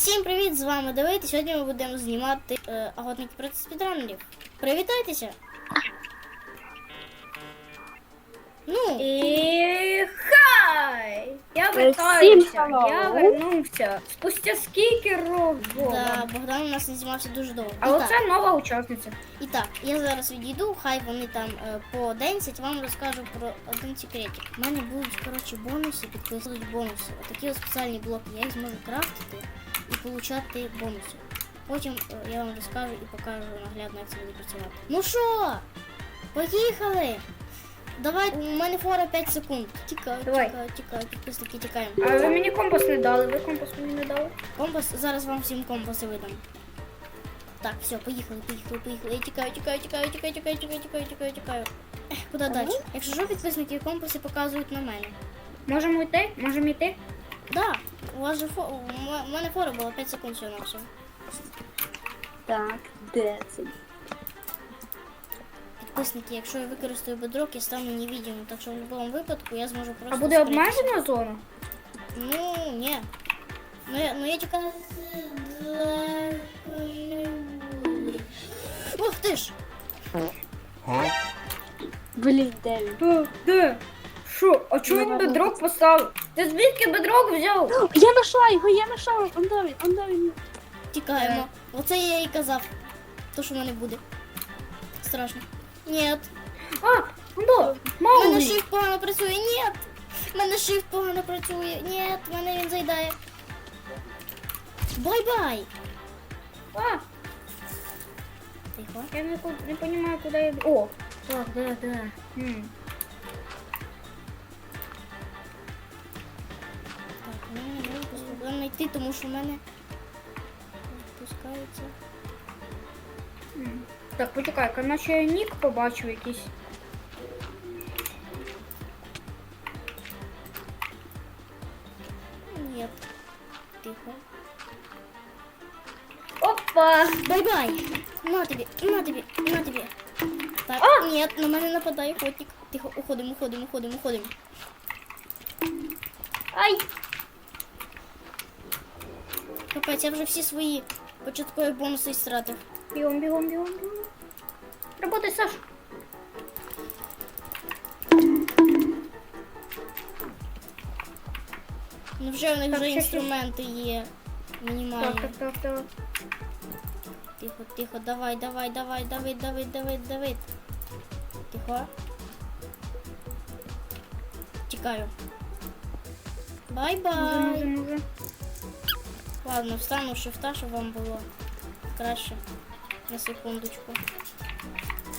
Всім привіт! З вами Давид. І сьогодні ми будемо знімати е, охотники проти спідранерів. Привітайтеся! Ну, І хай! Я Всім вертаюся, я вернувся. Спустя скільки років? да, Богдан у нас не знімався дуже довго. А оце нова учасниця. і так, я зараз відійду, хай вони там е, по 10 вам розкажу про один секретик. У мене будуть коротше бонуси, підписують бонуси. Отакі ось спеціальні блоки. Я їх зможу крафтити і получати бонуси. Потім е, я вам розкажу і покажу наглядно, як це буде працювати. Ну що? Поїхали! Давай, у мене фора 5 секунд. Тікаю, Давай. тікаю, тікаю, підписники, тікаємо. А ви мені компас не дали, ви компас мені не дали. Компас, зараз вам всім компаси видам. Так, все, поїхали, поїхали, поїхали. Я тікаю, тікаю, тікаю, тікаю, тікаю, тікаю, тікаю, тікаю, тікаю. Ех, Куди далі? Якщо що, підписники компаси показують на мене. Можемо йти? Можемо йти? Да, у вас же фо... у мене фора була 5 секунд всього на все. Так, де це? Підписники, якщо я використаю бедрок, я стану невидимим, так що в будь-якому випадку я зможу просто. А буде скритися. обмежена зона? Ну, ні. Ну я, ну я тікаю. Ух ти ж! Блін, де він? Де? Що? А чого він Давай, бедрок поставив? Ти звідки бедрок взяв? Я знайшла його, я знайшла. Он де він, он де він. Тікаємо. Оце я і казав. То, що в мене буде. Страшно. Ні. А, ну, У мене Мауглі. shift погано працює. Ні. У мене shift погано працює. Ні, в мене він зайдає. Бай-бай. А, Тихо. я не, ку- не розумію, куди я... О, так, де, де. Хм. Проблем знайти, тому що в мене відпускається. Так, почекай, ка наче я нік побачив якийсь. Ні. Тихо. Опа! Бай-бай! На тобі, на тобі, на тобі. Так, А! ні, на мене нападає котик. Тихо, уходимо, уходимо, уходимо, уходимо. Ай! Капець, я вже всі свої початкові бонуси стратив. Бігом, бігом, бігом, бігом. Работай, Саш. Ну вже у них вже інструменти є. Мінімальні. Так, так, так, так. Тихо, тихо, давай, давай, давай, давай, давай, давай, давай. Тихо. Тікаю. Бай-бай. може, може. Ладно, встану в шифта, щоб вам було краще. На секундочку.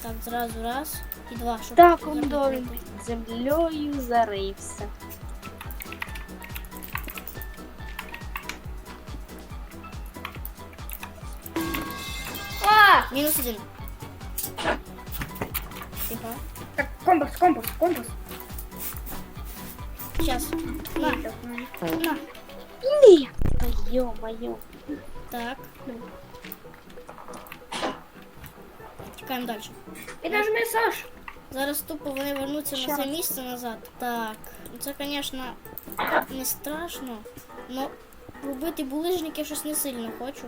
Так, зразу раз і два, щоб Так, он гарно де він. пройти. Землею зарився. А! Мінус один. Тихо. Так, компас, компас, компас. Сейчас. На, Так, ну. на. Ні. Та йо-моє. Так. Чекаємо далі. Підожми, Саш. Зараз тупо вони вернуться на це місце назад. Так. ну Це, звісно, не страшно. Но робити булижник я щось не сильно хочу.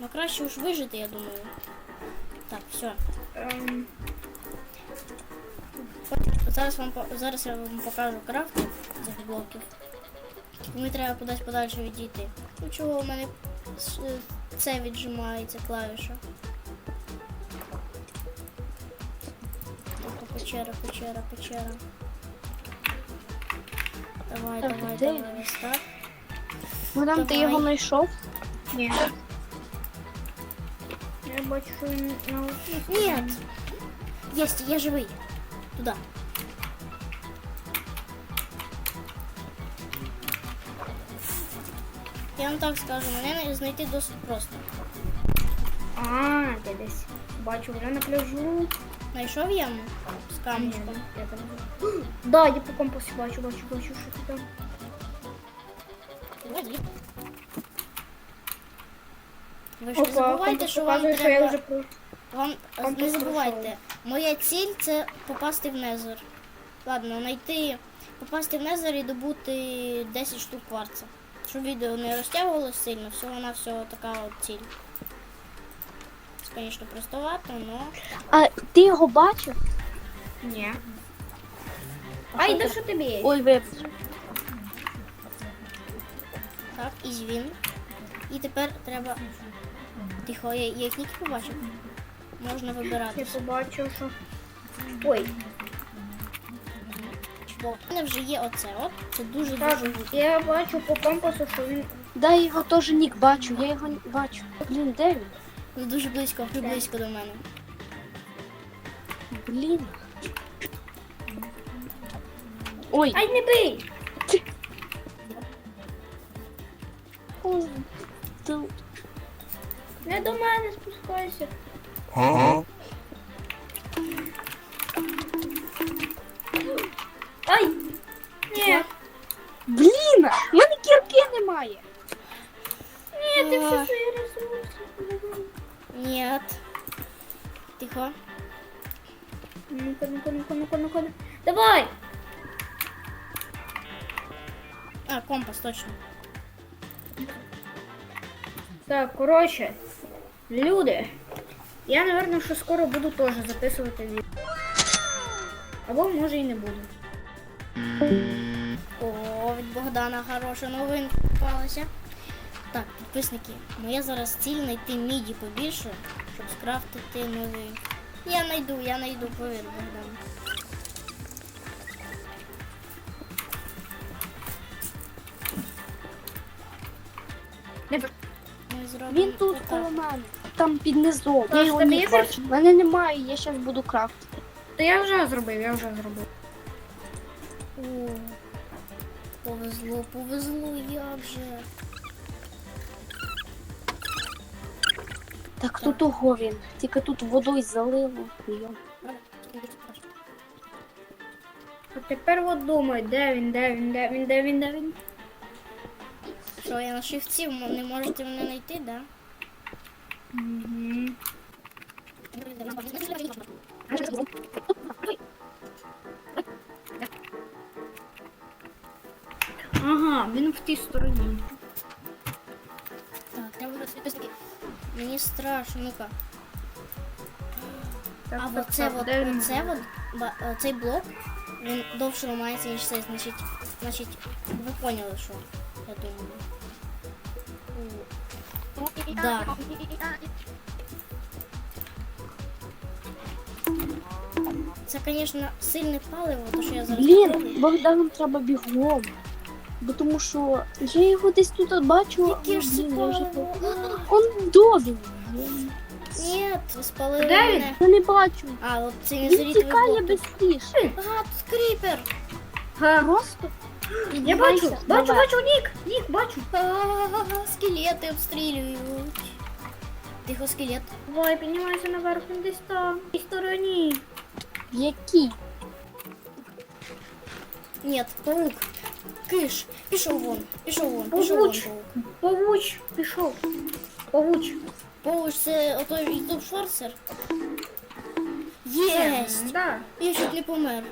Ну краще уж вижити, я думаю. Так, все. Ем, Зараз вам зараз я вам покажу крафти цих блоків. Мені треба кудись подальше відійти. Ну чого у мене це віджимається клавіша. Тобто печера, печера, печера. Давай, Так, давай, де давай, ось так. Богдан, ти його знайшов? ні. Я бачу, що він на Нет! Есть, я живий. Туда. Я вам так скажу, мене знайти досить просто. А, де десь. Бачу, вже на пляжу. Знайшов яму з камушком. я там. Да, я по компасу бачу, бачу, бачу, що ти там. Воді. Ви ж не забувайте, що вам що я треба. вже. Вам не забувайте. Моя ціль це попасти в Незер. Ладно, знайти, попасти в Незер і добути 10 штук кварца. Щоб відео не розтягувалося сильно, всього на всього така от ціль. Це, Звісно, простовато, але А ти його бачив? Ні. А Ай, що тобі є? Ой, вибач. так, і звін. І тепер треба. Тихо, я, я їх ніки побачив. Можна Я вибирати. побачив, що. Ой, Бо в мене вже є оце от. Це дуже так, дуже я бачу по компасу, що він. Да, я його теж нік бачу, я його бачу. Блін, де він? ну, дуже близько, приблизько до мене. Блін. Ой, Ай, не бий! Не до мене спускайся. Ні, ти А. все свої ресурси. Ні. Тихо. Ну-ка, ну-ка, ну-ка, ну-ка, ну-ка. Давай! А, компас, точно. Так, коротше, люди, я, напевно, що скоро буду теж записувати відео. Або може і не буду. Богдана хороша новинка попалася. Так, підписники, моя зараз ціль знайти міді побільше, щоб скрафтити новий. Я найду, я найду, повір, Богдан. Не Він тут коло мене. Там під низом. Я його це- бачу. В мене немає, я зараз буду крафтити. То я вже зробив, я вже зробив. О, повезло, повезло, як же. Так тут ого він. Тільки тут водою залило. Йо. А тепер от думаю, де він, де він, де він, де він, де він. Що, я на шифті, не можете мене знайти, да? Угу. Ага, він в тій стороні. Так, треба підписники. Мені страшно, ну-ка. Так, А так, оце так, от, де він? оце от, ба- е, цей блок, він довше ламається, ніж цей, значить, значить, ви поняли, що, я думаю. Да. Це, звісно, сильне паливо, то що я зараз Блін. Богданом треба бігом. Бо тому що я його десь тут бачу. Яке ж це я вже Он довін. Ні, ви спалили Де він? мене. Я не бачу. А, от цей Він тікає блок. швидше. Ага, тут кріпер. Га. Просто. Я бачу, бачу, бачу, Нік, Нік, бачу. А, Скелети обстрілюють. Тихо, скелет. Давай, піднімайся наверх, він десь там, в тій стороні. Які? Нет, паук. Киш. Пішов вон. Пішов вон. Пішов вон Павуч. Павуч, пішов. Павуч. Пауч це отой ютуб шорцер. Єсть! Да. Я чуть не помер.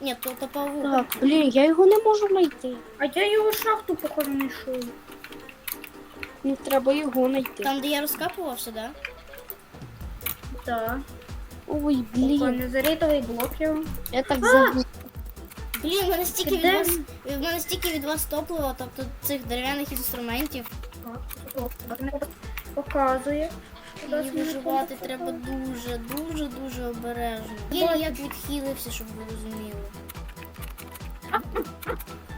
Ні, то, то павук. Так, блін, я його не можу знайти. А я його шахту походу знайшов. Мені треба його знайти. Там, де я розкапувався, да? Так. Ой, Блін. блін, Незарітовий блок його. я так забув. Блін, в мене стільки від вас. В мене стільки від вас топлива, тобто цих дерев'яних інструментів. Показує. Мені виживати треба дуже, дуже, дуже обережно. Я як відхилився, щоб ви розуміли.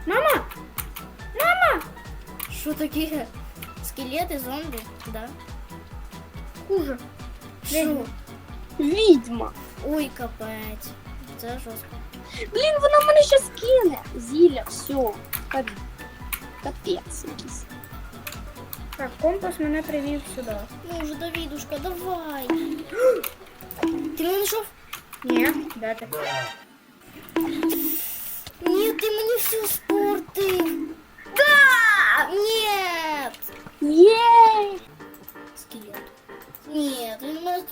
Мама! Що таке? Скелети, зомбі? Да. Хуже. Що? Відьма. Ой, капець. Це жорстко. Блін, вона мене ще скине. Зілля, все. Кап- Капець якийсь. Так, компас мене привів сюди. Ну вже, Давідушка, давай. Ти мене знайшов? Ні, де ти? Ні, ти мені все спортив. Да! Нет! Єй! Скелет. Нет, він мене...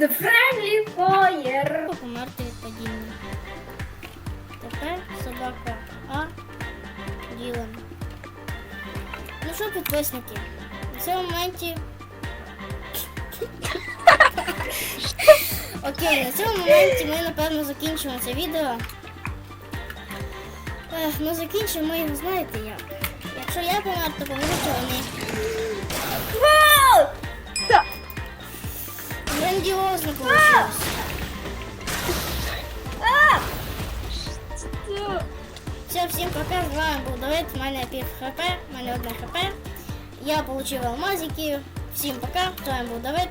The Friendly Fire. Померти від падіння. Тепер собака А. Ділан. Ну що, підписники? В цьому моменті. Окей, на цьому моменті ми напевно закінчимо це відео. Ех, ну закінчимо його, знаєте як. Якщо я помер, то помруть вони. Да. Грандіозно получилось. Что? Все, всім пока, з вами був Давид, в мене пів хп, в мене одне хп. Я отримав алмазики. Всім пока, з вами був Давид.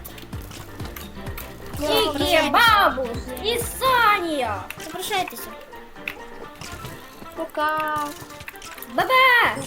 Тільки бабус і Саня. Попрощайтеся. Пока. Бабе!